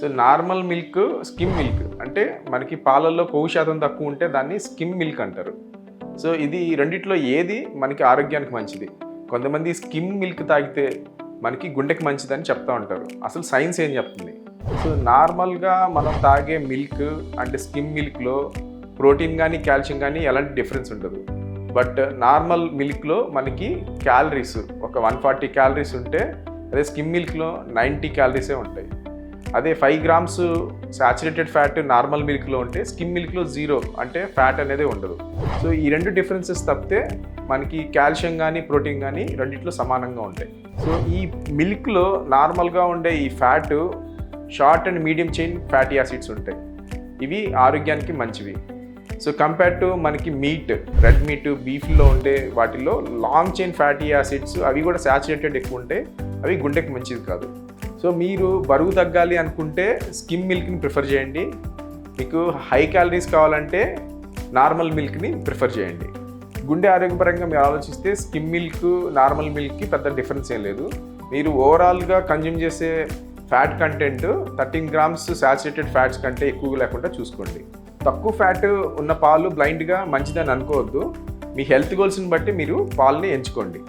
So normal milk skim milk. అంటే మనకి పాలల్లో కొవ్వు శాతం తక్కువ ఉంటే దాన్ని స్కిమ్ మిల్క్ అంటారు. సో ఇది రెండిట్లో ఏది మనకి ఆరోగ్యానికి మంచిది? కొంతమంది స్కిమ్ మిల్క్ తాగితే మనకి గుండెకి మంచిదని చెప్తా ఉంటారు. అసలు సైన్స్ ఏం చెప్తుంది? సో నార్మల్గా మనం తాగే మిల్క్ అంటే స్కిమ్ మిల్క్లో ప్రోటీన్ కానీ కాల్షియం కానీ ఎలాంటి డిఫరెన్స్ ఉండదు. బట్ నార్మల్ మిల్క్లో మనకి క్యాలరీస్ ఒక వన్ ఫార్టీ క్యాలరీస్ ఉంటే అదే స్కిమ్ మిల్క్లో నైంటీ క్యాలరీసే ఉంటాయి. అదే five grams saturated fat normal మిల్క్లో ఉంటే స్కిమ్ మిల్క్లో జీరో అంటే ఫ్యాట్ అనేది ఉండదు. సో ఈ రెండు డిఫరెన్సెస్ తప్పితే మనకి కాల్షియం కానీ ప్రోటీన్ కానీ రెండిట్లో సమానంగా ఉంటాయి. సో ఈ మిల్క్లో నార్మల్గా ఉండే ఈ fat short and medium chain fatty acids ఉంటాయి. ఇవి ఆరోగ్యానికి మంచివి. సో కంపేర్ టు మనకి మీట్ రెడ్ మీట్ బీఫ్లో ఉండే వాటిలో లాంగ్ చైన్ ఫ్యాటీ యాసిడ్స్ అవి కూడా సాచురేటెడ్ ఎక్కువ ఉంటాయి అవి గుండెకి మంచిది కాదు. సో మీరు బరువు తగ్గాలి అనుకుంటే స్కిమ్ మిల్క్ని ప్రిఫర్ చేయండి. మీకు హై క్యాలరీస్ కావాలంటే నార్మల్ మిల్క్ని ప్రిఫర్ చేయండి. గుండె ఆరోగ్యపరంగా మీరు ఆలోచిస్తే స్కిమ్ మిల్క్ నార్మల్ మిల్క్కి పెద్ద డిఫరెన్స్ ఏం లేదు. మీరు ఓవరాల్గా కన్జ్యూమ్ చేసే fat content thirteen grams saturated fats కంటే ఎక్కువ లేకుండా చూసుకోండి. తక్కువ ఫ్యాట్ ఉన్న పాలు బ్లైండ్గా మంచిదని అనుకోవద్దు. మీ హెల్త్ గోల్స్ని బట్టి మీరు పాలని ఎంచుకోండి.